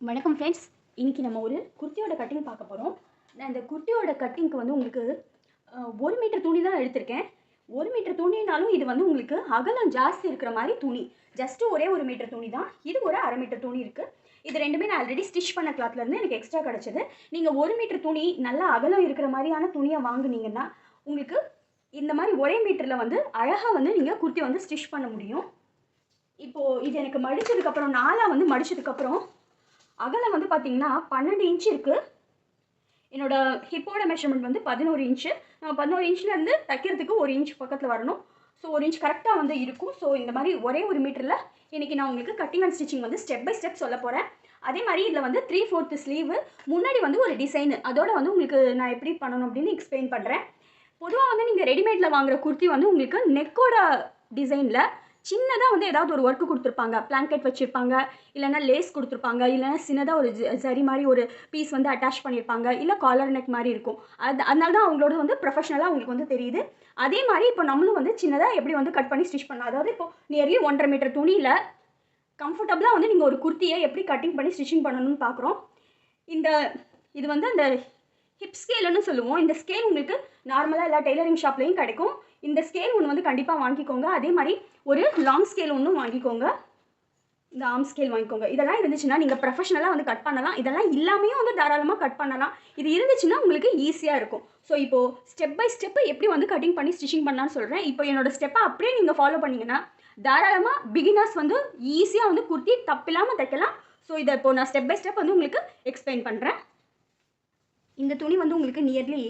வணக்கம் ஃப்ரெண்ட்ஸ் இன்னைக்கு நம்ம ஒரு குர்த்தியோட கட்டிங் பார்க்க போகிறோம் நான் இந்த குர்த்தியோட கட்டிங்க்கு வந்து உங்களுக்கு ஒரு மீட்டர் துணி தான் எடுத்திருக்கேன். ஒரு மீட்டர் துணினாலும் இது வந்து உங்களுக்கு அகலம் ஜாஸ்தி இருக்கிற மாதிரி துணி. ஜஸ்ட்டு ஒரே ஒரு மீட்டர் துணி தான். இது ஒரு அரை மீட்டர் துணி இருக்குது இது ரெண்டுமே நான் ஆல்ரெடி ஸ்டிச் பண்ண கிளாத்லேருந்து எனக்கு எக்ஸ்ட்ரா கிடச்சிது. நீங்கள் ஒரு மீட்டர் துணி நல்லா அகலம் இருக்கிற மாதிரியான துணியை வாங்குனீங்கன்னா உங்களுக்கு இந்த மாதிரி ஒரே மீட்டரில் வந்து அழகாக வந்து நீங்கள் குர்த்தி வந்து ஸ்டிச் பண்ண முடியும். இப்போது இது எனக்கு மடித்ததுக்கப்புறம் நாலாக வந்து மடித்ததுக்கப்புறம் அகலம் வந்து பார்த்தீங்கன்னா பன்னெண்டு இன்ச் இருக்குது என்னோட ஹிப்போட மெஷர்மெண்ட் வந்து பதினோரு இன்ச்சு பதினோரு இன்ச்லேருந்து தைக்கிறதுக்கு ஒரு இன்ச் பக்கத்தில் வரணும். ஸோ ஒரு இன்ச் கரெக்டாக வந்து இருக்கும். ஸோ இந்த மாதிரி ஒரே ஒரு மீட்டரில் இன்றைக்கி நான் உங்களுக்கு கட்டிங் அண்ட் ஸ்டிச்சிங் வந்து ஸ்டெப் பை ஸ்டெப் சொல்ல போகிறேன் அதே மாதிரி இதில் வந்து த்ரீ ஃபோர்த்து ஸ்லீவு முன்னாடி வந்து ஒரு டிசைனு அதோட வந்து உங்களுக்கு நான் எப்படி பண்ணணும் அப்படின்னு எக்ஸ்பிளைன் பண்ணுறேன் பொதுவாக வந்து நீங்கள் ரெடிமேடில் வாங்குற குர்த்தி வந்து உங்களுக்கு நெக்கோட டிசைனில் சின்னதாக வந்து ஏதாவது ஒரு ஒர்க்கு கொடுத்துருப்பாங்க. பிளாங்கெட் வச்சுருப்பாங்க. இல்லைன்னா லேஸ் கொடுத்துருப்பாங்க. இல்லைன்னா சின்னதாக ஒரு சரி ஜரி மாதிரி ஒரு பீஸ் வந்து அட்டாச் பண்ணியிருப்பாங்க இல்லை காலர் நெக் மாதிரி இருக்கும். அது அதனால தான் அவங்களோட வந்து ப்ரொஃபஷனலாக அவங்களுக்கு வந்து தெரியுது. அதே மாதிரி இப்போ நம்மளும் வந்து சின்னதாக எப்படி வந்து கட் பண்ணி ஸ்டிச் பண்ணலாம். அதாவது இப்போ நியர்லி ஒன்றரை மீட்டர் துணியில் கம்ஃபர்டபுளாக வந்து நீங்கள் ஒரு குர்த்தியை எப்படி கட்டிங் பண்ணி ஸ்டிச்சிங் பண்ணணும்னு பார்க்குறோம் இந்த இது வந்து அந்த ஹிப் ஸ்கேலுன்னு சொல்லுவோம். இந்த ஸ்கேல் உங்களுக்கு நார்மலாக எல்லா டெய்லரிங் ஷாப்லேயும் கிடைக்கும். இந்த ஸ்கேல் ஒன்று வந்து கண்டிப்பாக வாங்கிக்கோங்க. அதே மாதிரி ஒரு லாங் ஸ்கேல் ஒன்றும் வாங்கிக்கோங்க. இந்த ஆம் ஸ்கேல் வாங்கிக்கோங்க. இதெல்லாம் இருந்துச்சுன்னா நீங்கள் ப்ரொஃபஷனலாக வந்து கட் பண்ணலாம். இதெல்லாம் இல்லாமையும் வந்து தாராளமாக கட் பண்ணலாம். இது இருந்துச்சுன்னா உங்களுக்கு ஈஸியாக இருக்கும். ஸோ இப்போது ஸ்டெப் பை ஸ்டெப்பு எப்படி வந்து கட்டிங் பண்ணி ஸ்டிச்சிங் பண்ணலான்னு சொல்கிறேன் இப்போ என்னோட ஸ்டெப்பை அப்படியே நீங்கள் ஃபாலோ பண்ணிங்கன்னா தாராளமாக பிகினர்ஸ் வந்து ஈஸியாக வந்து குர்த்தி தப்பில்லாமல் தைக்கலாம். ஸோ இதை இப்போ நான் ஸ்டெப் பை ஸ்டெப் வந்து உங்களுக்கு எக்ஸ்பிளைன் பண்ணுறேன் இந்த துணி வந்து உங்களுக்கு நியர்லி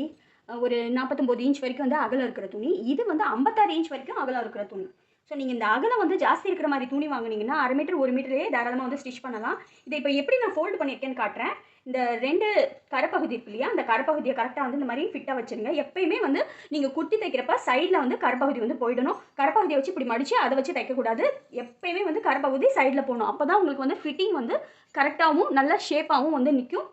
ஒரு நாற்பத்தொம்போது இன்ச் வரைக்கும் வந்து அகலம் இருக்கிற துணி. இது வந்து ஐம்பத்தாறு இன்ச் வரைக்கும் அகலம் இருக்கிற துணி. ஸோ நீங்கள் இந்த அகலம் வந்து ஜாஸ்தி இருக்கிற மாதிரி துணி வாங்குனீங்கன்னா அரை மீட்டர் ஒரு மீட்டரே தாராளமாக வந்து ஸ்டிச் பண்ணலாம். இதை இப்போ எப்படி நான் ஃபோல்டு பண்ணியிருக்கேன்னு காட்டுறேன். இந்த ரெண்டு கரப்பகுதி இருக்கு இல்லையா அந்த கரப்பகுதியை கரெக்டாக வந்து இந்த மாதிரி ஃபிட்டாக வச்சுருங்க. எப்பயுமே வந்து நீங்கள் குட்டி தைக்கிறப்ப சைடில் வந்து கரப்பகுதி வந்து போயிடணும். கரப்பகுதியை வச்சு இப்படி மடித்து அதை வச்சு தைக்கக்கூடாது. எப்பயுமே வந்து கரப்பகுதி சைடில் போகணும். அப்போ தான் உங்களுக்கு வந்து ஃபிட்டிங் வந்து கரெக்டாகவும் நல்ல ஷேப்பாகவும் வந்து நிற்கும்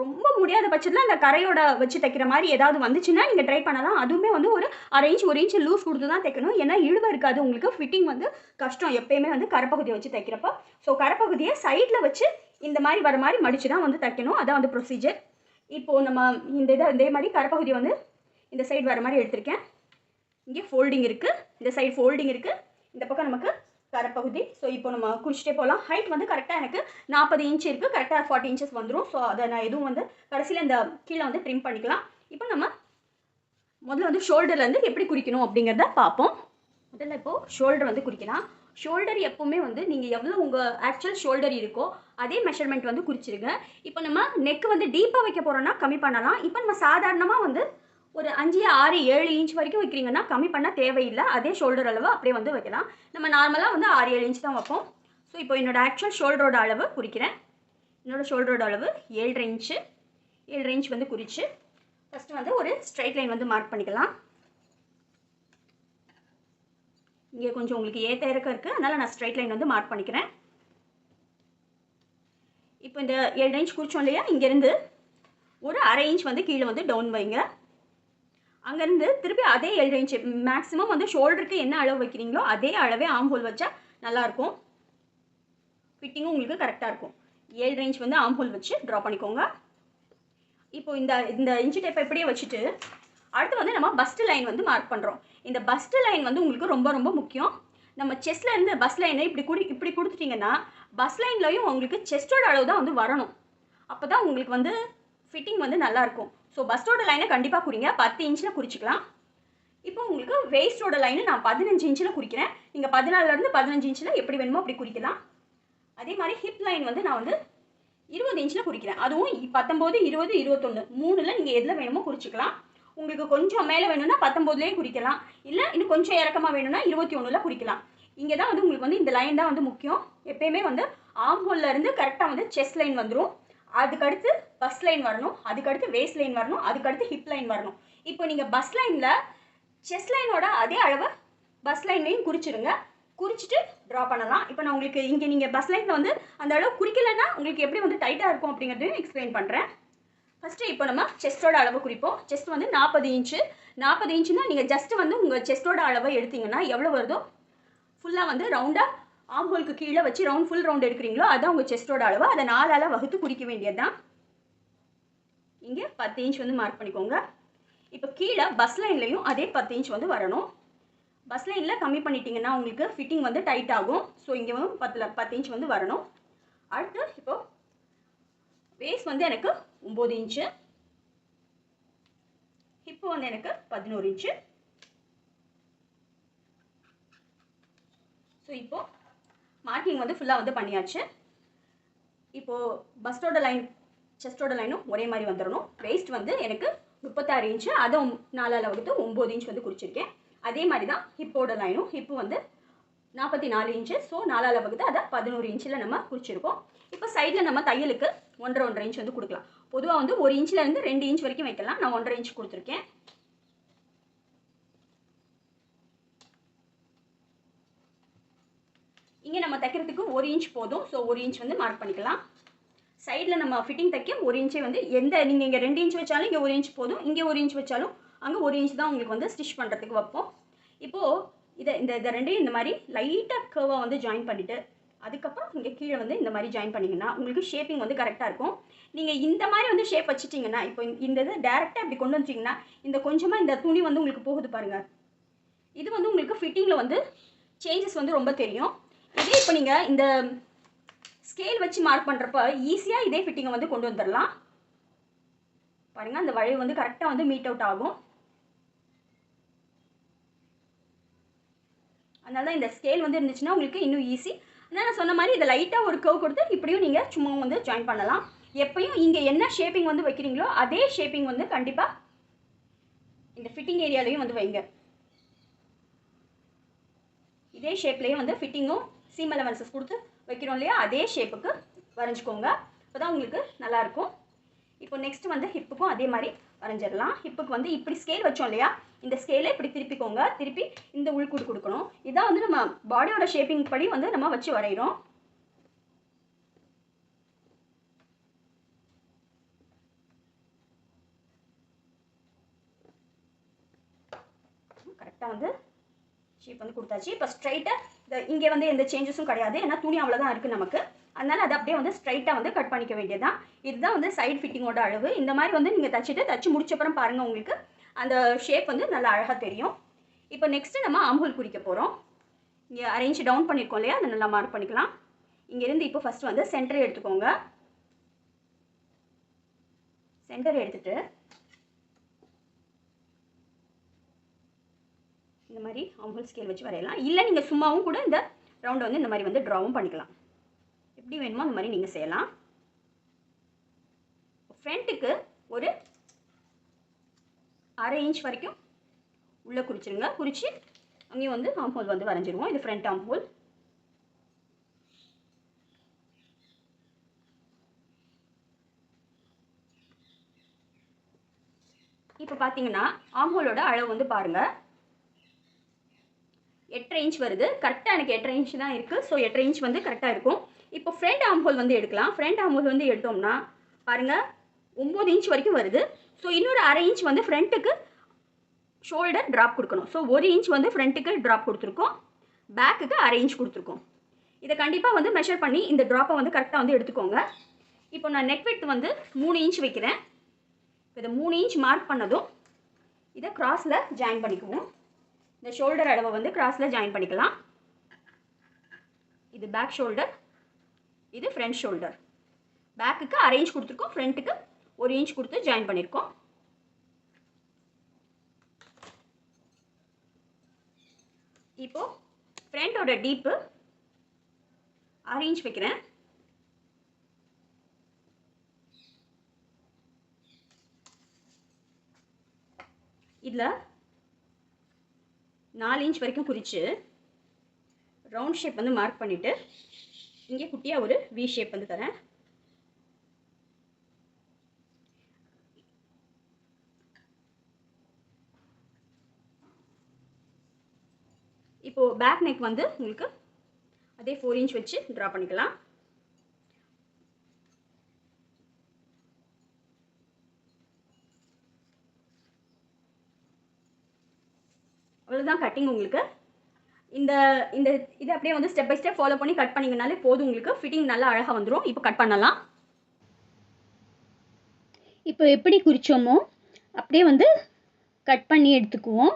ரொம்ப முடியாத பட்சத்தில் அந்த கரையோட வச்சு தைக்கிற மாதிரி ஏதாவது வந்துச்சுன்னா நீங்கள் ட்ரை பண்ணலாம். அதுவுமே வந்து ஒரு அரை ஒரு இன்ச் லூஸ் கொடுத்து தான் தைக்கணும். ஏன்னா இழுவை இருக்காது. உங்களுக்கு ஃபிட்டிங் வந்து கஷ்டம். எப்பயுமே வந்து கரப்பகுதியை வச்சு தைக்கிறப்ப. ஸோ கரப்பகுதியை சைடில் வச்சு இந்த மாதிரி வர மாதிரி மடித்து தான் வந்து தைக்கணும். அதான் வந்து ப்ரொசீஜர் இப்போது நம்ம இந்த இதை இதே மாதிரி கரப்பகுதி வந்து இந்த சைடு வர மாதிரி எடுத்திருக்கேன். இங்கே ஃபோல்டிங் இருக்குது இந்த சைடு ஃபோல்டிங் இருக்குது இந்த பக்கம் நமக்கு கரப்பகுதி. ஸோ இப்போ நம்ம குளிச்சுட்டே போகலாம் ஹைட் வந்து கரெக்டாக எனக்கு நாற்பது இன்ச் இருக்குது கரெக்டாக ஃபார்ட்டி இன்ச்சஸ் வந்துடும் ஸோ அதை நான் எதுவும் வந்து கடைசியில் இந்த கீழே வந்து ட்ரிம் பண்ணிக்கலாம். இப்போ நம்ம முதல்ல வந்து ஷோல்டர்லேருந்து எப்படி குறிக்கணும் அப்படிங்கிறத பார்ப்போம். முதல்ல இப்போது ஷோல்டர் வந்து குறிக்கலாம். ஷோல்டர் எப்போவுமே வந்து நீங்கள் எவ்வளோ உங்கள் ஆக்சுவல் ஷோல்டர் இருக்கோ அதே மெஷர்மெண்ட் வந்து குறிச்சிருங்க. இப்போ நம்ம நெக் வந்து டீப்பாக வைக்க போகிறோன்னா கம்மி பண்ணலாம். இப்போ நம்ம சாதாரணமாக வந்து ஒரு அஞ்சு ஆறு ஏழு இன்ச் வரைக்கும் வைக்கிறீங்கன்னா கம்மி பண்ண தேவையில்லை. அதே ஷோல்டர் அளவு அப்படியே வந்து வைக்கலாம். நம்ம நார்மலாக வந்து ஆறு ஏழு இன்ச் தான் வைப்போம். ஸோ இப்போ என்னோடய ஆக்சுவல் ஷோல்டரோட அளவு குறிக்கிறேன். என்னோடய ஷோல்டரோட அளவு ஏழரை இன்ச்சு ஏழரை இன்ச் வந்து குறித்து ஃபஸ்ட்டு வந்து ஒரு ஸ்ட்ரைட் லைன் வந்து மார்க் பண்ணிக்கலாம். இங்கே கொஞ்சம் உங்களுக்கு ஏற்ற இறக்கம் இருக்குது அதனால் நான் ஸ்ட்ரைட் லைன் வந்து மார்க் பண்ணிக்கிறேன். இப்போ இந்த ஏழு இன்ச் குறிச்சோம் இல்லையா? இங்கேருந்து ஒரு அரை இன்ச் வந்து கீழே வந்து டவுன் வைங்க. அங்கேருந்து திருப்பி அதே ஏழு ரேஞ்சு மேக்ஸிமம் வந்து ஷோல்டருக்கு என்ன அளவு வைக்கிறீங்களோ அதே அளவே ஆம் ஹோல் வச்சா நல்லாயிருக்கும் ஃபிட்டிங்கும் உங்களுக்கு கரெக்டாக இருக்கும். ஏழு ரேஞ்ச் வந்து ஆம் ஹோல் வச்சு ட்ரா பண்ணிக்கோங்க. இப்போ இந்த இந்த இன்ச்சு டேப்பை இப்படியே வச்சுட்டு அடுத்து வந்து நம்ம பஸ்ட் லைன் வந்து மார்க் பண்ணுறோம் இந்த பஸ்ட் லைன் வந்து உங்களுக்கு ரொம்ப ரொம்ப முக்கியம். நம்ம செஸ்ட்ல இருந்து பஸ் லைனை இப்படி குடி இப்படி கொடுத்துட்டிங்கன்னா பஸ் லைன்லையும் உங்களுக்கு செஸ்டோட அளவு தான் வந்து வரணும். அப்போ தான் உங்களுக்கு வந்து ஃபிட்டிங் வந்து நல்லாயிருக்கும் ஸோ பஸ்டோட லைனை கண்டிப்பாக குறிங்க. பத்து இன்ச்சில் குறிச்சிக்கலாம். இப்போ உங்களுக்கு வேஸ்டோட லைனை நான் பதினஞ்சு இன்ச்சில் குறிக்கிறேன். நீங்கள் பதினாலருந்து பதினஞ்சு இன்ச்சில் எப்படி வேணுமோ அப்படி குறிக்கலாம். அதே மாதிரி ஹிப் லைன் வந்து நான் வந்து இருபது இன்ச்சில் குறிக்கிறேன். அதுவும் பத்தொம்போது இருபது இருபத்தொன்று மூணில் நீங்கள் எதில் வேணுமோ குறிச்சிக்கலாம். உங்களுக்கு கொஞ்சம் மேலே வேணும்னா பத்தொம்போதுலேயே குறிக்கலாம். இல்லை இன்னும் கொஞ்சம் இறக்கமாக வேணும்னா இருபத்தி ஒன்றில் குறிக்கலாம். இங்கே தான் வந்து உங்களுக்கு வந்து இந்த லைன் தான் வந்து முக்கியம். எப்பயுமே வந்து ஆம் இருந்து கரெக்டாக வந்து செஸ் லைன் வந்துடும் அதுக்கடுத்து பஸ் லைன் வரணும் அதுக்கடுத்து வேஸ்ட் லைன் வரணும் அதுக்கடுத்து ஹிப் லைன் வரணும். இப்போ நீங்கள் பஸ் லைனில் செஸ் லைனோட அதே அளவை பஸ் லைன்லையும் குறிச்சிடுங்க. குறிச்சிட்டு ட்ரா பண்ணலாம். இப்போ நான் உங்களுக்கு இங்கே நீங்கள் பஸ் லைனில் வந்து அந்த அளவு குறிக்கலைன்னா உங்களுக்கு எப்படி வந்து டைட்டாக இருக்கும் அப்படிங்கிறதையும் எக்ஸ்பிளைன் பண்ணுறேன் ஃபஸ்ட்டு இப்போ நம்ம செஸ்டோட அளவு குறிப்போம். செஸ்ட் வந்து நாற்பது இன்ச்சு நாற்பது இன்ச்சுனா நீங்கள் ஜஸ்ட் வந்து உங்கள் செஸ்டோட அளவை எடுத்தீங்கன்னா எவ்வளோ வருதோ ஃபுல்லாக வந்து ரவுண்டாக ஆம்ஹோலுக்கு கீழே வச்சு ரவுண்ட் ஃபுல் ரவுண்ட் எடுக்கிறீங்களோ அதான் உங்கள் செஸ்டோட அளவு. அதை நாலால் வகுத்து குறிக்க வேண்டியது தான் இங்கே பத்து இன்ச் வந்து மார்க் பண்ணிக்கோங்க. இப்போ கீழே பஸ் லைன்லையும் அதே பத்து இன்ச் வந்து வரணும். பஸ் லைனில் கம்மி பண்ணிட்டீங்கன்னா உங்களுக்கு ஃபிட்டிங் வந்து டைட் ஆகும். ஸோ இங்கே வந்து பத்தில் பத்து இன்ச் வந்து வரணும். அடுத்து இப்போ வேஸ் வந்து எனக்கு ஒம்பது இன்ச்சு இப்போ வந்து எனக்கு பதினோரு இன்ச்சு ஸோ இப்போ மார்க்கிங் வந்து ஃபுல்லாக வந்து பண்ணியாச்சு. இப்போது பஸ்டோட லைன் செஸ்டோட லைனும் ஒரே மாதிரி வந்துடணும் வெயிஸ்ட் வந்து எனக்கு முப்பத்தாறு இன்ச்சு அதை நாலால் வகுத்து ஒம்பது இன்ச் வந்து குறிச்சிருக்கேன். அதே மாதிரி தான் ஹிப்போட லைனும் ஹிப்பு வந்து நாற்பத்தி நாலு இன்ச்சு ஸோ நாலால் வகுத்து அதை பதினோரு இன்ச்சில் நம்ம குறிச்சிருக்கோம். இப்போ சைடில் நம்ம தையலுக்கு ஒன்றரை ஒன்றரை இன்ச் வந்து கொடுக்கலாம். பொதுவாக வந்து ஒரு இன்ச்சிலேருந்து ரெண்டு இன்ச் வரைக்கும் வைக்கலாம். நான் ஒன்றரை இன்ச் கொடுத்துருக்கேன். இங்கே நம்ம தைக்கிறதுக்கு ஒரு இன்ச் போதும். ஸோ ஒரு இன்ச் வந்து மார்க் பண்ணிக்கலாம். சைடில் நம்ம ஃபிட்டிங் தைக்க ஒரு இன்ச்சே வந்து எந்த நீங்கள் இங்கே ரெண்டு இன்ச் வச்சாலும் இங்கே ஒரு இன்ச் போதும் இங்கே ஒரு இன்ச் வச்சாலும் அங்கே ஒரு இன்ச் தான் உங்களுக்கு வந்து ஸ்டிச் பண்ணுறதுக்கு வைப்போம். இப்போது இதை இந்த இதை ரெண்டையும் இந்த மாதிரி லைட்டாக கர்வாக வந்து ஜாயின் பண்ணிவிட்டு அதுக்கப்புறம் இங்கே கீழே வந்து இந்த மாதிரி ஜாயின் பண்ணிங்கன்னா உங்களுக்கு ஷேப்பிங் வந்து கரெக்டாக இருக்கும். நீங்கள் இந்த மாதிரி வந்து ஷேப் வச்சுட்டிங்கன்னா இப்போ இந்த இதை டேரெக்டாக இப்படி கொண்டு வந்துட்டிங்கன்னா இந்த கொஞ்சமாக இந்த துணி வந்து உங்களுக்கு போகுது பாருங்கள் இது வந்து உங்களுக்கு ஃபிட்டிங்கில் வந்து சேஞ்சஸ் வந்து ரொம்ப தெரியும். இதே இப்போ நீங்கள் இந்த ஸ்கேல் வச்சு மார்க் பண்ணுறப்ப ஈஸியாக இதே ஃபிட்டிங்கை வந்து கொண்டு வந்துடலாம் பாருங்கள் அந்த வளைவு வந்து கரெக்டாக வந்து மீட் அவுட் ஆகும். அதனால தான் இந்த ஸ்கேல் வந்து இருந்துச்சுன்னா உங்களுக்கு இன்னும் ஈஸி ஆனால் நான் சொன்ன மாதிரி இதை லைட்டாக ஒரு கவ் கொடுத்து இப்படியும் நீங்கள் சும்மா வந்து ஜாயின் பண்ணலாம். எப்பயும் இங்கே என்ன ஷேப்பிங் வந்து வைக்கிறீங்களோ அதே ஷேப்பிங் வந்து கண்டிப்பாக இந்த ஃபிட்டிங் ஏரியாலையும் வந்து வைங்க. இதே ஷேப்லேயும் வந்து ஃபிட்டிங்கும் சீம் அலவன்சஸ் கொடுத்து வைக்கிறோம் இல்லையா? அதே ஷேப்புக்கு வரைஞ்சிக்கோங்க. அப்போ தான் உங்களுக்கு நல்லாயிருக்கும் இப்போ நெக்ஸ்ட் வந்து ஹிப்புக்கும் அதே மாதிரி வரைஞ்சிடலாம். ஹிப்புக்கு வந்து இப்படி ஸ்கேல் வச்சோம் இல்லையா? இந்த ஸ்கேலை இப்படி திருப்பிக்கோங்க. திருப்பி இந்த உள்கூடு கொடுக்கணும். இதான் வந்து நம்ம பாடியோட ஷேப்பிங் படி வந்து நம்ம வச்சு வரைகிறோம் கரெக்டாக வந்து ஷேப் வந்து கொடுத்தாச்சு. இப்போ ஸ்ட்ரைட்டாக இங்கே வந்து எந்த சேஞ்சஸும் கிடையாது. ஏன்னா துணி அவ்வளோதான் இருக்குது நமக்கு. அதனால் அதை அப்படியே வந்து ஸ்ட்ரைட்டாக வந்து கட் பண்ணிக்க வேண்டியதுதான். இதுதான் வந்து சைட் ஃபிட்டிங்கோட அளவு. இந்த மாதிரி வந்து நீங்கள் தச்சுட்டு தச்சு முடிச்சப்பறம் பாருங்கள் உங்களுக்கு. அந்த ஷேப் வந்து நல்லா அழகாக தெரியும். இப்போ நெக்ஸ்ட்டு நம்ம அம்புல் குறிக்க போகிறோம் இங்கே அரேஞ்ச் டவுன் பண்ணியிருக்கோம் இல்லையா? அதை நல்லா மார்க் பண்ணிக்கலாம். இங்கேருந்து இப்போ ஃபஸ்ட்டு வந்து சென்டர் எடுத்துக்கோங்க. சென்டர் எடுத்துகிட்டு இந்த மாதிரி ஆம்பூல் ஸ்கேல் வச்சு வரையலாம். இல்லை நீங்கள் சும்மாவும் கூட இந்த ரவுண்டை வந்து இந்த மாதிரி வந்து ட்ராவும் பண்ணிக்கலாம். எப்படி வேணுமோ அந்த மாதிரி நீங்கள் செய்யலாம். ஃப்ரண்ட்டுக்கு ஒரு அரை இன்ச் வரைக்கும் உள்ளே குறிச்சிருங்க. குறித்து அங்கேயும் வந்து ஆம்பூல் வந்து வரைஞ்சிருவோம். இது ஃப்ரண்ட் ஆம்பூல் இப்போ பார்த்தீங்கன்னா ஆம்பூலோட அளவு வந்து பாருங்கள் எட்டரை இன்ச் வருது. கரெக்டாக எனக்கு எட்டரை இன்ச் தான் இருக்குது ஸோ எட்டரை இன்ச் வந்து கரெக்டாக இருக்கும். இப்போ ஃப்ரண்ட் ஆம்ஹோல் வந்து எடுக்கலாம். ஃப்ரண்ட் ஆம்ஹோல் வந்து எடுத்தோம்னா பாருங்கள் ஒம்பது இன்ச் வரைக்கும் வருது. ஸோ இன்னொரு அரை இன்ச் வந்து ஃப்ரண்ட்டுக்கு ஷோல்டர் ட்ராப் கொடுக்கணும். ஸோ ஒரு இன்ச் வந்து ஃப்ரண்ட்டுக்கு ட்ராப் கொடுத்துருக்கோம். பேக்குக்கு அரை இன்ச் கொடுத்துருக்கோம். இதை கண்டிப்பாக வந்து மெஷர் பண்ணி இந்த ட்ராப்பை வந்து கரெக்டாக வந்து எடுத்துக்கோங்க. இப்போ நான் நெக் வித் வந்து மூணு இன்ச் வைக்கிறேன். இதை மூணு இன்ச் மார்க் பண்ணதும் இதை கிராஸில் ஜாயின் பண்ணிக்குவோம் இந்த ஷோல்டர் அளவை வந்து கிராஸில் ஜாயின் பண்ணிக்கலாம். இது பேக் ஷோல்டர் இது ஃப்ரண்ட் ஷோல்டர் பேக்குக்கு அரை இன்ச் கொடுத்துருக்கோம் ஃப்ரண்ட்டுக்கு ஒரு இன்ச் கொடுத்து ஜாயின் பண்ணியிருக்கோம் இப்போ ஃப்ரண்ட்டோட டீப்பு அரை இன்ச் வைக்கிறேன். இதில் நாலு இன்ச் வரைக்கும் குறித்து ரவுண்ட் ஷேப் வந்து மார்க் பண்ணிவிட்டு இங்கே குட்டியாக ஒரு வி ஷேப் வந்து தரேன். இப்போது பேக் நெக் வந்து உங்களுக்கு அதே ஃபோர் இன்ச் வச்சு ட்ரா பண்ணிக்கலாம். இவ்வளோதான் கட்டிங் உங்களுக்கு. இந்த இந்த இதை அப்படியே வந்து ஸ்டெப் பை ஸ்டெப் ஃபாலோ பண்ணி கட் பண்ணிங்கனாலே போதும் உங்களுக்கு. ஃபிட்டிங் நல்லா அழகாக வந்துடும் இப்போ கட் பண்ணலாம். இப்போ எப்படி குறித்தோமோ அப்படியே வந்து கட் பண்ணி எடுத்துக்குவோம்.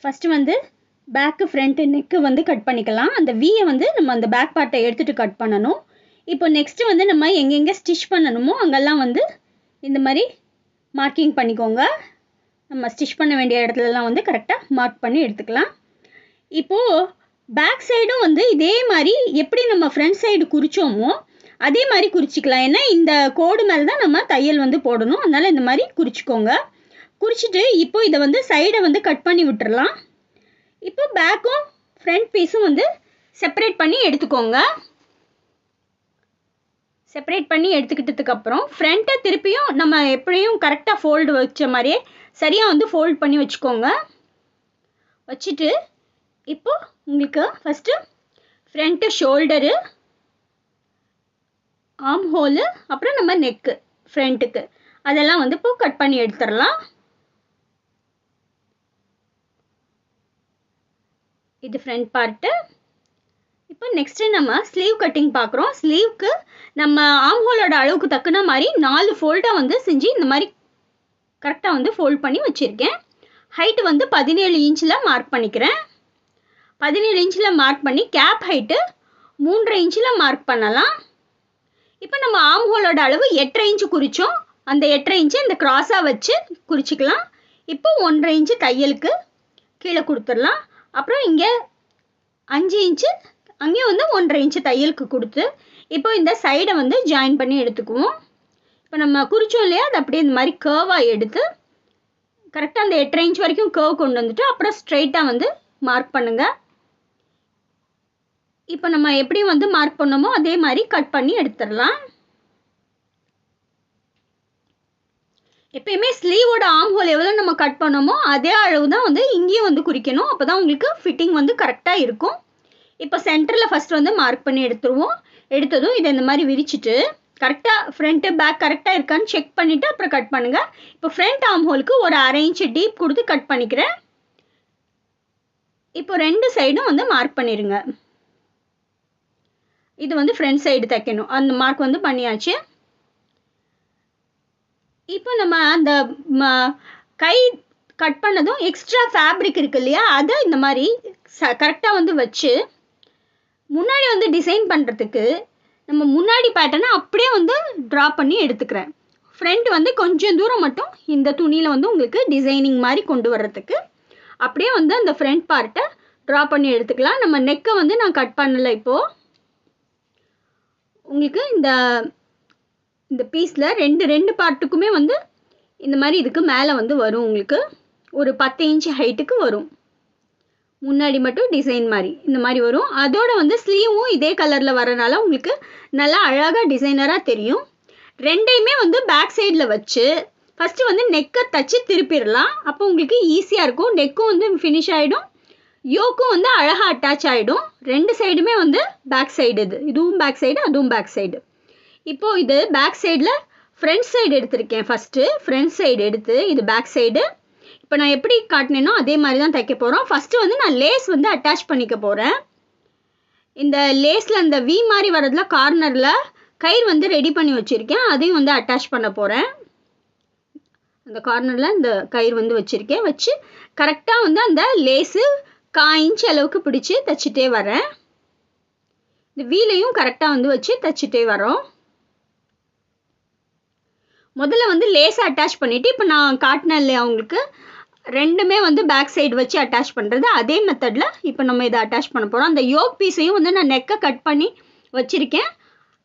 ஃபஸ்ட்டு வந்து பேக்கு ஃப்ரண்ட்டு நெக்கு வந்து கட் பண்ணிக்கலாம். அந்த வியை வந்து நம்ம அந்த பேக் பார்ட்டை எடுத்துகிட்டு கட் பண்ணணும். இப்போ நெக்ஸ்ட்டு வந்து நம்ம எங்கெங்கே ஸ்டிச் பண்ணணுமோ அங்கெல்லாம் வந்து இந்த மாதிரி மார்க்கிங் பண்ணிக்கோங்க. நம்ம ஸ்டிச் பண்ண வேண்டிய இடத்துலலாம் வந்து கரெக்டாக மார்க் பண்ணி எடுத்துக்கலாம். இப்போது பேக் சைடும் வந்து இதே மாதிரி எப்படி நம்ம ஃப்ரண்ட் சைடு குறிச்சோமோ அதே மாதிரி குறிச்சிக்கலாம். ஏன்னா இந்த கோடு மேலே தான் நம்ம தையல் வந்து போடணும். அதனால் இந்த மாதிரி குறிச்சிக்கோங்க. குறிச்சிட்டு இப்போ இதை வந்து சைடை வந்து கட் பண்ணி விட்டுறலாம். இப்போ பேக்கும் ஃப்ரண்ட் பீஸும் வந்து செப்பரேட் பண்ணி எடுத்துக்கோங்க. செப்பரேட் பண்ணி எடுத்துக்கிட்டதுக்கப்புறம் ஃப்ரண்ட்டை திருப்பியும் நம்ம எப்படியும் கரெக்டாக ஃபோல்டு வச்ச மாதிரியே சரியாக வந்து ஃபோல்ட் பண்ணி வச்சுக்கோங்க. வச்சுட்டு இப்போ உங்களுக்கு first front shoulder arm hole அப்புறம் நம்ம நெக்கு ஃப்ரண்ட்டுக்கு அதெல்லாம் வந்து இப்போ கட் பண்ணி எடுத்துடலாம். இது ஃப்ரண்ட் பார்ட்டு இப்போ நெக்ஸ்ட்டு நம்ம ஸ்லீவ் கட்டிங் பார்க்குறோம். ஸ்லீவ்க்கு நம்ம ஆம் ஹோலோட அளவுக்கு தக்குன மாதிரி நாலு ஃபோல்டாக வந்து செஞ்சு இந்த மாதிரி கரெக்டாக வந்து ஃபோல்ட் பண்ணி வச்சுருக்கேன். ஹைட்டு வந்து பதினேழு இன்ச்சில் மார்க் பண்ணிக்கிறேன். பதினேழு இன்ச்சில் மார்க் பண்ணி கேப் ஹைட்டு மூன்றரை இன்ச்சில் மார்க் பண்ணலாம். இப்போ நம்ம ஆம்ஹோலோட அளவு எட்டரை இன்ச்சு குறித்தோம் அந்த எட்டரை இன்ச்சு இந்த க்ராஸாக வச்சு குறிச்சிக்கலாம். இப்போ ஒன்றரை இன்ச்சு தையலுக்கு கீழே கொடுத்துடலாம். அப்புறம் இங்கே அஞ்சு இன்ச்சு அங்கேயும் வந்து ஒன்றரை இன்ச்சு தையலுக்கு கொடுத்து இப்போ இந்த சைடை வந்து ஜாயின் பண்ணி எடுத்துக்குவோம். இப்போ நம்ம குறிச்சோம் இல்லையா? அது அப்படியே இந்த மாதிரி கேர்வாக எடுத்து கரெக்டாக அந்த எட்டரை இன்ச் வரைக்கும் கேர்வ் கொண்டு வந்துட்டு அப்புறம் ஸ்ட்ரைட்டாக வந்து மார்க் பண்ணுங்கள் இப்போ நம்ம எப்படி வந்து மார்க் பண்ணோமோ அதே மாதிரி கட் பண்ணி எடுத்துடலாம். எப்பயுமே ஸ்லீவோட ஆம் ஹோல் எவ்வளோ நம்ம கட் பண்ணோமோ அதே அளவு தான் வந்து இங்கேயும் வந்து குறிக்கணும். அப்போ தான் உங்களுக்கு ஃபிட்டிங் வந்து கரெக்டாக இருக்கும். இப்போ சென்டரில் ஃபஸ்ட் வந்து மார்க் பண்ணி எடுத்துருவோம். எடுத்ததும் இதை இந்த மாதிரி விரிச்சிட்டு கரெக்டாக ஃப்ரண்ட்டு பேக் கரெக்டாக இருக்கான்னு செக் பண்ணிவிட்டு அப்புறம் கட் பண்ணுங்கள் இப்போ ஃப்ரண்ட் ஆம் ஹோலுக்கு ஒரு அரை இன்ச்சு டீப் கொடுத்து கட் பண்ணிக்கிறேன். இப்போ ரெண்டு சைடும் வந்து மார்க் பண்ணிடுங்க இது வந்து ஃப்ரண்ட் சைடு தைக்கணும். அந்த மார்க் வந்து பண்ணியாச்சு. இப்போ நம்ம அந்த கை கட் பண்ணதும் எக்ஸ்ட்ரா ஃபேப்ரிக் இருக்கு இல்லையா? அதை இந்த மாதிரி ச கரெக்டாக வந்து வச்சு முன்னாடி வந்து டிசைன் பண்ணுறதுக்கு நம்ம முன்னாடி பேட்டர்னை அப்படியே வந்து ட்ரா பண்ணி எடுத்துக்கிறேன். ஃப்ரண்ட் வந்து கொஞ்சம் தூரம் மட்டும் இந்த துணியில் வந்து உங்களுக்கு டிசைனிங் மாதிரி கொண்டு வர்றதுக்கு. அப்படியே வந்து அந்த ஃப்ரண்ட் பார்ட்டை ட்ரா பண்ணி எடுத்துக்கலாம். நம்ம நெக்கை வந்து நான் கட் பண்ணலை இப்போது உங்களுக்கு இந்த இந்த பீஸில் ரெண்டு ரெண்டு பார்ட்டுக்குமே வந்து இந்த மாதிரி இதுக்கு மேலே வந்து வரும். உங்களுக்கு ஒரு பத்து இன்ச் ஹைட்டுக்கு வரும். முன்னாடி மட்டும் டிசைன் மாதிரி இந்த மாதிரி வரும். அதோட வந்து ஸ்லீவும் இதே கலரில் வரனால உங்களுக்கு நல்லா அழகாக டிசைனராக தெரியும். ரெண்டையுமே வந்து பேக் சைடில் வச்சு ஃபஸ்ட்டு வந்து நெக்கை தச்சு திருப்பிடலாம். அப்போ உங்களுக்கு ஈஸியாக இருக்கும். நெக்கும் வந்து ஃபினிஷ் ஆகிடும் யோக்கும் வந்து அழகாக அட்டாச் ஆகிடும் ரெண்டு சைடுமே வந்து பேக் சைடு இது. இதுவும் பேக் சைடு அதுவும் பேக் சைடு இப்போது இது பேக் சைடில் ஃப்ரண்ட் சைடு எடுத்திருக்கேன் ஃபஸ்ட்டு ஃப்ரண்ட் சைடு எடுத்து இது பேக் சைடு இப்போ நான் எப்படி காட்டினேனோ அதே மாதிரி தான் தைக்க போகிறோம் ஃபஸ்ட்டு வந்து நான் லேஸ் வந்து அட்டாச் பண்ணிக்க போகிறேன் இந்த லேஸில் அந்த வி மாதிரி வரதுல கார்னரில் கயிறு வந்து ரெடி பண்ணி வச்சுருக்கேன். அதையும் வந்து அட்டாச் பண்ண போகிறேன் அந்த கார்னரில் இந்த கயிறு வந்து வச்சுருக்கேன். வச்சு கரெக்டாக வந்து அந்த லேஸு கா இன்ச் அளவுக்கு பிடிச்சி தைச்சிட்டே வரேன். இந்த வீலையும் கரெக்டாக வந்து வச்சு தைச்சிட்டே வரோம். முதல்ல வந்து லேஸை அட்டாச் பண்ணிவிட்டு இப்போ நான் காட்டினேன் இல்லையா உங்களுக்கு? ரெண்டுமே வந்து பேக் சைடு வச்சு அட்டாச் பண்ணுறது அதே மெத்தடில் இப்போ நம்ம இதை அட்டாச் பண்ண போகிறோம் அந்த யோக் பீஸையும் வந்து நான் நெக்கை கட் பண்ணி வச்சுருக்கேன்.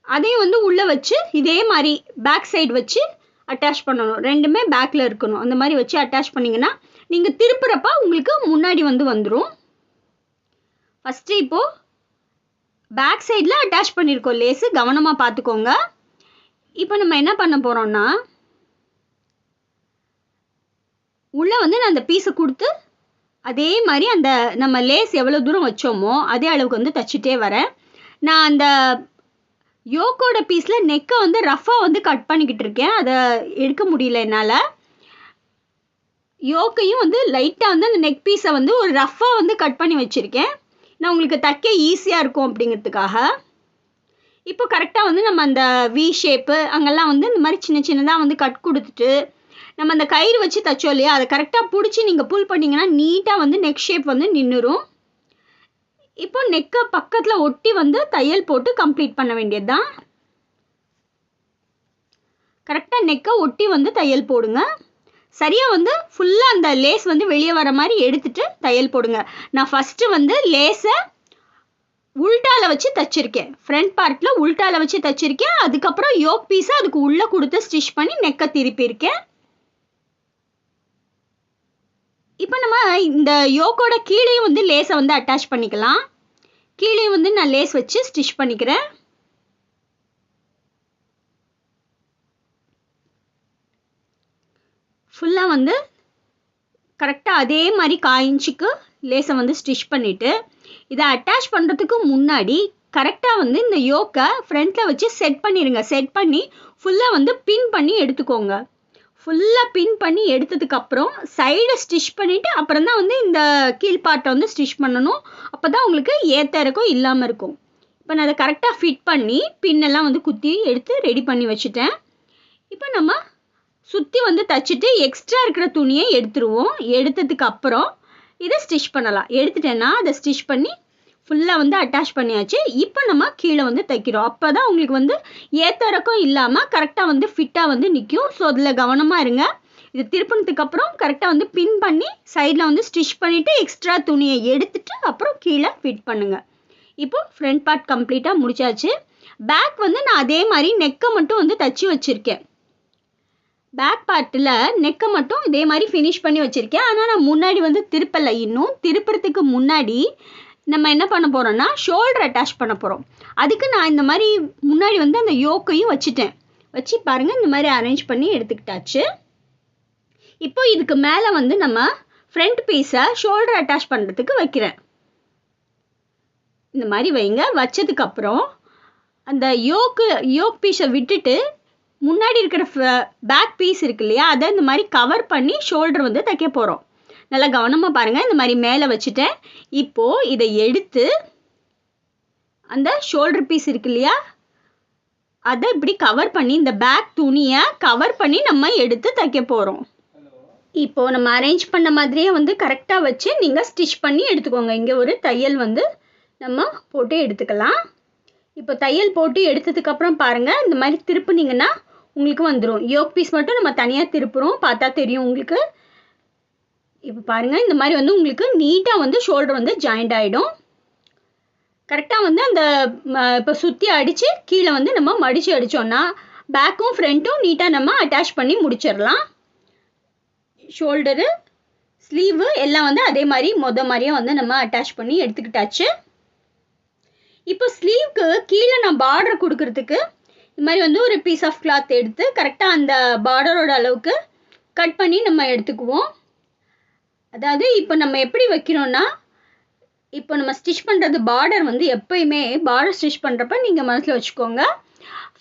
அதையும் வந்து உள்ளே வச்சு இதே மாதிரி பேக் சைடு வச்சு அட்டாச் பண்ணணும். ரெண்டுமே பேக்கில் இருக்கணும். அந்த மாதிரி வச்சு அட்டாச் பண்ணிங்கன்னா நீங்கள் திருப்புறப்ப உங்களுக்கு முன்னாடி வந்து வந்துடும் ஃபஸ்ட்டு இப்போது பேக் சைடில் அட்டாச் பண்ணியிருக்கோம் லேஸு கவனமாக பார்த்துக்கோங்க. இப்போ நம்ம என்ன பண்ண போகிறோம்னா உள்ளே வந்து நான் அந்த பீஸை கொடுத்து அதே மாதிரி அந்த நம்ம லேஸ் எவ்வளோ தூரம் வச்சோமோ அதே அளவுக்கு வந்து தச்சுட்டே வரேன். நான் அந்த யோக்கோட பீஸில் நெக்கை வந்து ரஃபாக வந்து கட் பண்ணிக்கிட்டு இருக்கேன். அதை எடுக்க முடியல என்னால். யோக்கையும் வந்து லைட்டாக வந்து அந்த நெக் பீஸை வந்து ஒரு ரஃபாக வந்து கட் பண்ணி வச்சுருக்கேன். நான் உங்களுக்கு தைக்க ஈஸியாக இருக்கும் அப்படிங்கிறதுக்காக. இப்போ கரெக்டாக வந்து நம்ம அந்த வி ஷேப்பு அங்கெல்லாம் வந்து இந்த மாதிரி சின்ன சின்னதாக வந்து கட் கொடுத்துட்டு நம்ம அந்த கயிறு வச்சு தைச்சோம் இல்லையா? அதை கரெக்டாக பிடிச்சி நீங்கள் புல் பண்ணிங்கன்னா நீட்டாக வந்து நெக் ஷேப் வந்து நின்றுரும் இப்போ நெக்கை பக்கத்தில் ஒட்டி வந்து தையல் போட்டு கம்ப்ளீட் பண்ண வேண்டியது தான் கரெக்டாக நெக்கை ஒட்டி வந்து தையல் போடுங்க. சரியாக வந்து ஃபுல்லாக அந்த லேஸ் வந்து வெளியே வர மாதிரி எடுத்துட்டு தையல் போடுங்க. நான் ஃபஸ்ட்டு வந்து லேஸை உல்டால வச்சு தச்சிருக்கேன். ஃப்ரண்ட் பார்ட்டில் உல்டால வச்சு தச்சிருக்கேன். அதுக்கப்புறம் யோக் பீஸை அதுக்கு உள்ளே கொடுத்து ஸ்டிச் பண்ணி நெக்கை திருப்பியிருக்கேன். இப்போ நம்ம இந்த யோக்கோட கீழேயும் வந்து லேஸை வந்து அட்டாச் பண்ணிக்கலாம். கீழே வந்து நான் லேஸ் வச்சு ஸ்டிச் பண்ணிக்கிறேன். ஃபுல்லாக வந்து கரெக்டாக அதே மாதிரி காயின்ச்சுக்கு லேஸை வந்து ஸ்டிச் பண்ணிவிட்டு இதை அட்டாச் பண்ணுறதுக்கு முன்னாடி கரெக்டாக வந்து இந்த யோக்கை ஃப்ரண்ட்டில் வச்சு செட் பண்ணிடுங்க செட் பண்ணி ஃபுல்லாக வந்து பின் பண்ணி எடுத்துக்கோங்க. ஃபுல்லாக பின் பண்ணி எடுத்ததுக்கப்புறம் சைடை ஸ்டிச் பண்ணிவிட்டு அப்புறம் தான் வந்து இந்த கீழ்பாட்டை வந்து ஸ்டிச் பண்ணணும். அப்போ தான் உங்களுக்கு ஏற்ற இருக்கும் இல்லாமல் இருக்கும். இப்போ நான் அதை கரெக்டாக ஃபிட் பண்ணி பின்னெல்லாம் வந்து குத்தி எடுத்து ரெடி பண்ணி வச்சுட்டேன். இப்போ நம்ம சுற்றி வந்து தச்சுட்டு எக்ஸ்ட்ரா இருக்கிற துணியை எடுத்துருவோம். எடுத்ததுக்கு அப்புறம் இதை ஸ்டிச் பண்ணலாம். எடுத்துட்டேன்னா அதை ஸ்டிச் பண்ணி ஃபுல்லாக வந்து அட்டாச் பண்ணியாச்சு. இப்போ நம்ம கீழே வந்து தைக்கிறோம். அப்போ தான் உங்களுக்கு வந்து ஏத்தறக்கம் இல்லாமல் கரெக்டாக வந்து ஃபிட்டாக வந்து நிற்கும் ஸோ அதில் கவனமாக இருங்க. இது திருப்பினதுக்கு அப்புறம் கரெக்டாக வந்து பின் பண்ணி சைடில் வந்து ஸ்டிச் பண்ணிவிட்டு எக்ஸ்ட்ரா துணியை எடுத்துட்டு அப்புறம் கீழே ஃபிட் பண்ணுங்கள் இப்போ ஃப்ரண்ட் பார்ட் கம்ப்ளீட்டாக முடிச்சாச்சு. பேக் வந்து நான் அதே மாதிரி நெக்கை மட்டும் வந்து தச்சு வச்சுருக்கேன். பேக் பார்ட்டில் நெக்கை மட்டும் இதே மாதிரி ஃபினிஷ் பண்ணி வச்சுருக்கேன். ஆனால் நான் முன்னாடி வந்து திருப்பலை. இன்னும் திருப்புறத்துக்கு முன்னாடி நம்ம என்ன பண்ண போகிறோம்னா ஷோல்டர் அட்டாச் பண்ண போகிறோம் அதுக்கு நான் இந்த மாதிரி முன்னாடி வந்து அந்த யோக்கையும் வச்சுட்டேன். வச்சு பாருங்கள் இந்த மாதிரி அரேஞ்ச் பண்ணி எடுத்துக்கிட்டாச்சு. இப்போ இதுக்கு மேலே வந்து நம்ம ஃப்ரண்ட் பீஸை ஷோல்டர் அட்டாச் பண்ணுறதுக்கு வைக்கிறேன். இந்த மாதிரி வைங்க. வச்சதுக்கப்புறம் அந்த யோக்கு யோக் பீஸை விட்டுட்டு முன்னாடி இருக்கிற பேக் பீஸ் இருக்கு இல்லையா அதை இந்த மாதிரி கவர் பண்ணி ஷோல்டர் வந்து தைக்க போகிறோம் நல்லா கவனமாக பாருங்கள் இந்த மாதிரி மேலே வச்சுட்டேன். இப்போது இதை எடுத்து அந்த ஷோல்டர் பீஸ் இருக்கு இல்லையா? அதை இப்படி கவர் பண்ணி இந்த பேக் துணியை கவர் பண்ணி நம்ம எடுத்து தைக்க போகிறோம் இப்போது நம்ம அரேஞ்ச் பண்ண மாதிரியே வந்து கரெக்டாக வச்சு நீங்கள் ஸ்டிச் பண்ணி எடுத்துக்கோங்க. இங்கே ஒரு தையல் வந்து நம்ம போட்டு எடுத்துக்கலாம். இப்போ தையல் போட்டு எடுத்ததுக்கப்புறம் பாருங்கள் இந்த மாதிரி திருப்புனீங்கன்னா உங்களுக்கு வந்துடும் யோக் பீஸ் மட்டும் நம்ம தனியாக திருப்புறோம். பார்த்தா தெரியும் உங்களுக்கு. இப்போ பாருங்கள் இந்த மாதிரி வந்து உங்களுக்கு நீட்டாக வந்து ஷோல்டர் வந்து ஜாயிண்ட் ஆகிடும் கரெக்டாக வந்து அந்த இப்போ சுற்றி அடித்து கீழே வந்து நம்ம மடித்து அடித்தோன்னா பேக்கும் ஃப்ரண்ட்டும் நீட்டாக நம்ம அட்டாச் பண்ணி முடிச்சிடலாம். ஷோல்டரு ஸ்லீவு எல்லாம் வந்து அதே மாதிரி மொத மாதிரியே வந்து நம்ம அட்டாச் பண்ணி எடுத்துக்கிட்டாச்சு. இப்போ ஸ்லீவ்க்கு கீழே நான் பார்டர் கொடுக்கறதுக்கு இது மாதிரி வந்து ஒரு பீஸ் ஆஃப் கிளாத் எடுத்து கரெக்டாக அந்த பார்டரோட அளவுக்கு கட் பண்ணி நம்ம எடுத்துக்குவோம். அதாவது இப்போ நம்ம எப்படி வைக்கிறோன்னா இப்போ நம்ம ஸ்டிச் பண்ணுறது பார்டர் வந்து எப்பயுமே பார்டர் ஸ்டிச் பண்ணுறப்ப நீங்கள் மனசில் வச்சுக்கோங்க.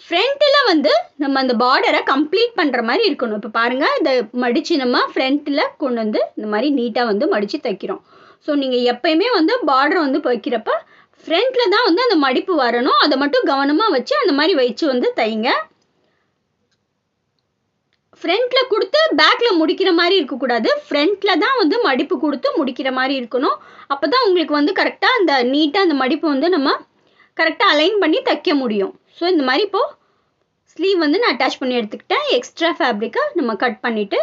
ஃப்ரண்ட்டில் வந்து நம்ம அந்த பார்டரை கம்ப்ளீட் பண்ணுற மாதிரி இருக்கணும். இப்போ பாருங்கள் இதை மடித்து நம்ம ஃப்ரண்ட்டில் கொண்டு வந்து இந்த மாதிரி நீட்டாக வந்து மடித்து தைக்கிறோம். ஸோ நீங்கள் எப்பயுமே வந்து பார்டர் வந்து வைக்கிறப்ப ஃப்ரண்ட்டில் தான் வந்து அந்த மடிப்பு வரணும். அதை மட்டும் கவனமாக வச்சு அந்த மாதிரி வச்சு வந்து தைங்க. ஃப்ரண்ட்டில் கொடுத்து பேக்கில் முடிக்கிற மாதிரி இருக்கக்கூடாது. ஃப்ரண்ட்டில் தான் வந்து மடிப்பு கொடுத்து முடிக்கிற மாதிரி இருக்கணும். அப்போ தான் உங்களுக்கு வந்து கரெக்டாக அந்த நீட்டாக அந்த மடிப்பு வந்து நம்ம கரெக்டாக அலைன் பண்ணி தைக்க முடியும். ஸோ இந்த மாதிரி இப்போது ஸ்லீவ் வந்து நான் அட்டாச் பண்ணி எடுத்துக்கிட்டேன். எக்ஸ்ட்ரா ஃபேப்ரிக்கை நம்ம கட் பண்ணிவிட்டு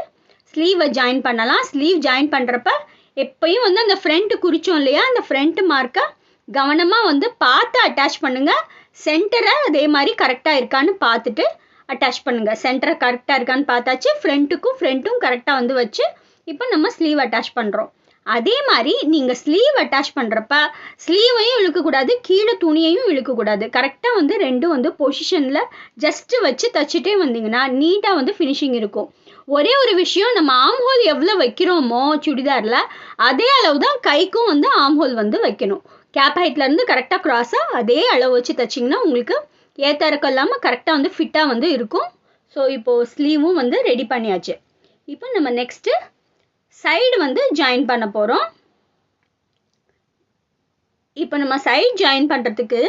ஸ்லீவை ஜாயின் பண்ணலாம். ஸ்லீவ் ஜாயின் பண்ணுறப்ப எப்பயும் வந்து அந்த ஃப்ரண்ட்டு குறித்தோம் இல்லையா? அந்த ஃப்ரண்ட்டு மார்க்கை கவனமாக வந்து பார்த்து அட்டாச் பண்ணுங்கள் சென்டரை அதே மாதிரி கரெக்டாக இருக்கான்னு பார்த்துட்டு அட்டாச் பண்ணுங்கள் சென்டரை கரெக்டாக இருக்கான்னு பார்த்தாச்சு. ஃப்ரண்ட்டுக்கும் ஃப்ரண்ட்டும் கரெக்டாக வந்து வச்சு இப்போ நம்ம ஸ்லீவ் அட்டாச் பண்ணுறோம் அதே மாதிரி நீங்கள் ஸ்லீவ் அட்டாச் பண்ணுறப்ப ஸ்லீவையும் இழுக்கக்கூடாது கீழே துணியையும் இழுக்கக்கூடாது. கரெக்டாக வந்து ரெண்டும் வந்து பொசிஷனில் ஜஸ்ட்டு வச்சு தச்சுட்டே வந்தீங்கன்னா நீட்டாக வந்து ஃபினிஷிங் இருக்கும். ஒரே ஒரு விஷயம் நம்ம ஆம்ஹோல் எவ்வளோ வைக்கிறோமோ சுடிதாரில் அதே அளவு தான் கைக்கும் வந்து ஆம்ஹோல் வந்து வைக்கணும். கேப் ஹைட்லேருந்து கரெக்டாக க்ராஸாக அதே அளவு வச்சு தைச்சிங்கன்னா உங்களுக்கு ஏற்ற இறக்கம் இல்லாமல் கரெக்டாக வந்து ஃபிட்டாக வந்து இருக்கும். ஸோ இப்போது ஸ்லீவும் வந்து ரெடி பண்ணியாச்சு. இப்போ நம்ம நெக்ஸ்ட்டு சைடு வந்து ஜாயின் பண்ண போகிறோம் இப்போ நம்ம சைடு ஜாயின் பண்ணுறதுக்கு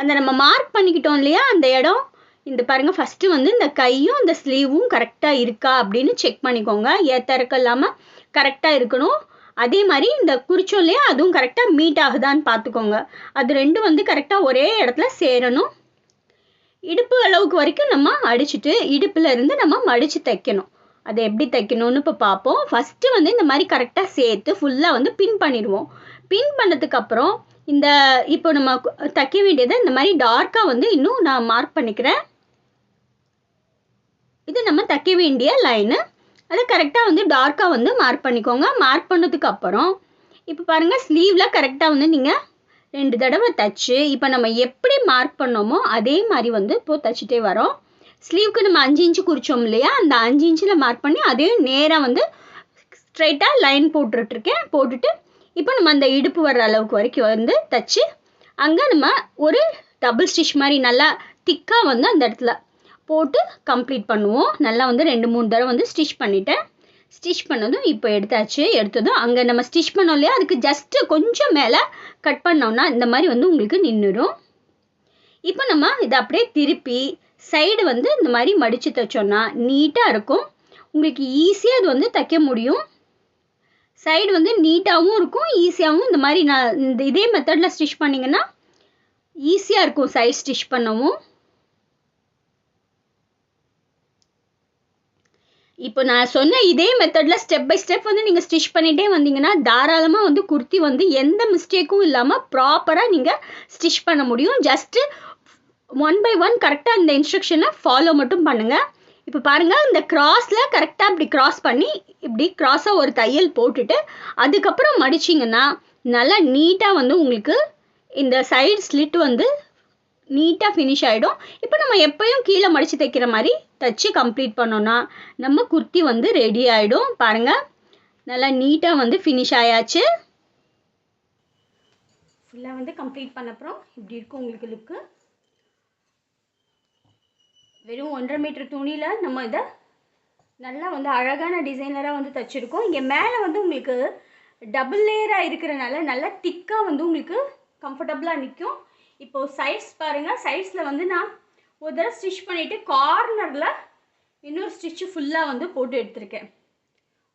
அந்த நம்ம மார்க் பண்ணிக்கிட்டோம் இல்லையா அந்த இடம் இந்த பாருங்கள் ஃபஸ்ட்டு வந்து இந்த கையும் இந்த ஸ்லீவும் கரெக்டாக இருக்கா அப்படின்னு செக் பண்ணிக்கோங்க. ஏற்ற இறக்கம் இல்லாமல் கரெக்டாக இருக்கணும். அதே மாதிரி இந்த குறிச்சோம் இல்லையா அதுவும் கரெக்டாக மீட் ஆகுதான்னு பார்த்துக்கோங்க. அது ரெண்டும் வந்து கரெக்டாக ஒரே இடத்துல சேரணும். இடுப்பு அளவுக்கு வரைக்கும் நம்ம அடிச்சுட்டு இடுப்புல இருந்து நம்ம மடித்து தைக்கணும். அதை எப்படி தைக்கணும்னு இப்போ பார்ப்போம். ஃபஸ்ட்டு வந்து இந்த மாதிரி கரெக்டாக சேர்த்து ஃபுல்லாக வந்து பின் பண்ணிடுவோம். பின் பண்ணதுக்கப்புறம் இந்த இப்போ நம்ம தைக்க வேண்டியதை இந்த மாதிரி டார்க்காக வந்து இன்னும் நான் மார்க் பண்ணிக்கிறேன். இது நம்ம தைக்க வேண்டிய லைனு அதை கரெக்டாக வந்து டார்க்காக வந்து மார்க் பண்ணிக்கோங்க. மார்க் பண்ணதுக்கப்புறம் இப்போ பாருங்கள் ஸ்லீவில் கரெக்டாக வந்து நீங்கள் ரெண்டு தடவை தச்சு இப்போ நம்ம எப்படி மார்க் பண்ணோமோ அதே மாதிரி வந்து இப்போது தச்சுட்டே வரோம். ஸ்லீவ்க்கு நம்ம அஞ்சு இன்ச்சு குறித்தோம் இல்லையா? அந்த அஞ்சு இன்ச்சில் மார்க் பண்ணி அதே நேராக வந்து ஸ்ட்ரைட்டாக லைன் போட்டுட்ருக்கேன். போட்டுட்டு இப்போ நம்ம அந்த இடுப்பு வர்ற அளவுக்கு வரைக்கும் வந்து தச்சு அங்கே நம்ம ஒரு டபுள் ஸ்டிச் மாதிரி நல்லா திக்காக வந்து அந்த இடத்துல போட்டு கம்ப்ளீட் பண்ணுவோம். நல்லா வந்து ரெண்டு மூணு தடவை வந்து ஸ்டிச் பண்ணிட்டேன். ஸ்டிச் பண்ணதும் இப்போ எடுத்தாச்சு எடுத்ததும் அங்கே நம்ம ஸ்டிச் பண்ணோம் இல்லையா? அதுக்கு ஜஸ்ட்டு கொஞ்சம் மேலே கட் பண்ணோம்னா இந்த மாதிரி வந்து உங்களுக்கு நின்றுடும். இப்போ நம்ம இதை அப்படியே திருப்பி சைடு வந்து இந்த மாதிரி மடித்து தைச்சோன்னா நீட்டாக இருக்கும். உங்களுக்கு ஈஸியாக அது வந்து தைக்க முடியும். சைடு வந்து நீட்டாகவும் இருக்கும் ஈஸியாகவும் இந்த மாதிரி நான் இந்த இதே மெத்தடில் ஸ்டிச் பண்ணிங்கன்னா ஈஸியாக இருக்கும் சைடு ஸ்டிச் பண்ணவும். இப்போ நான் சொன்ன இதே மெத்தடில் ஸ்டெப் பை ஸ்டெப் வந்து நீங்கள் ஸ்டிச் பண்ணிகிட்டே வந்தீங்கன்னா தாராளமாக வந்து குர்த்தி வந்து எந்த மிஸ்டேக்கும் இல்லாமல் ப்ராப்பராக நீங்கள் ஸ்டிச் பண்ண முடியும். ஜஸ்ட்டு ஒன் பை ஒன் கரெக்டாக இந்த இன்ஸ்ட்ரக்ஷனை ஃபாலோ மட்டும் பண்ணுங்கள் இப்போ பாருங்கள் இந்த கிராஸில் கரெக்டாக இப்படி கிராஸ் பண்ணி இப்படி கிராஸாக ஒரு தையல் போட்டுட்டு அதுக்கப்புறம் மடிச்சிங்கன்னா நல்லா நீட்டாக வந்து உங்களுக்கு இந்த சைடு ஸ்லிட் வந்து நீட்டாக ஃபினிஷ் ஆகிடும் இப்போ நம்ம எப்பயும் கீழே மடித்து தைக்கிற மாதிரி தைச்சி கம்ப்ளீட் பண்ணோன்னா நம்ம குர்த்தி வந்து ரெடி ஆகிடும் பாருங்கள் நல்லா நீட்டாக வந்து ஃபினிஷ் ஆயாச்சு. ஃபுல்லாக வந்து கம்ப்ளீட் பண்ண அப்புறம் இப்படி இருக்கும் உங்களுக்கு லுக்கு வெறும் ஒன்றரை மீட்டர் துணியில் நம்ம இதை நல்லா வந்து அழகான டிசைனராக வந்து தச்சுருக்கோம் இங்கே மேலே வந்து உங்களுக்கு டபுள் லேயராக இருக்கிறனால நல்லா திக்காக வந்து உங்களுக்கு கம்ஃபர்டபுளாக நிற்கும் இப்போது சைட்ஸ் பாருங்கள் சைட்ஸில் வந்து நான் ஒரு தடவை ஸ்டிச் பண்ணிவிட்டு கார்னரில் இன்னொரு ஸ்டிச்சு ஃபுல்லாக வந்து போட்டு எடுத்திருக்கேன்.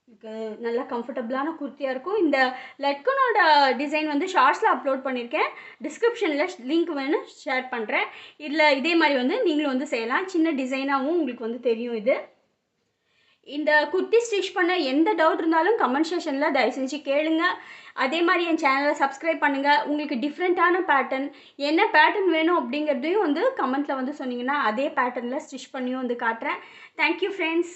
உங்களுக்கு நல்லா கம்ஃபர்டபுளான குர்த்தியாக இருக்கும். இந்த லட்கனோட டிசைன் வந்து ஷார்ட்ஸில் அப்லோட் பண்ணியிருக்கேன் டிஸ்கிரிப்ஷனில் லிங்க் வேணும் ஷேர் பண்ணுறேன் இதில் இதே மாதிரி வந்து நீங்களும் வந்து செய்யலாம். சின்ன டிசைனாகவும் உங்களுக்கு வந்து தெரியும் இது. இந்த குர்த்தி ஸ்டிச் பண்ண எந்த டவுட் இருந்தாலும் கமெண்ட் செஷனில் தயவு செஞ்சு கேளுங்க. அதே மாதிரி என் சேனலை சப்ஸ்கிரைப் பண்ணுங்கள் உங்களுக்கு டிஃப்ரெண்ட்டான பேட்டர்ன் என்ன பேட்டர்ன் வேணும் அப்படிங்கிறதையும் வந்து கமெண்ட்டில் வந்து சொன்னீங்கன்னா அதே பேட்டர்னில் ஸ்டிச் பண்ணியும் வந்து காட்டுறேன். Thank you friends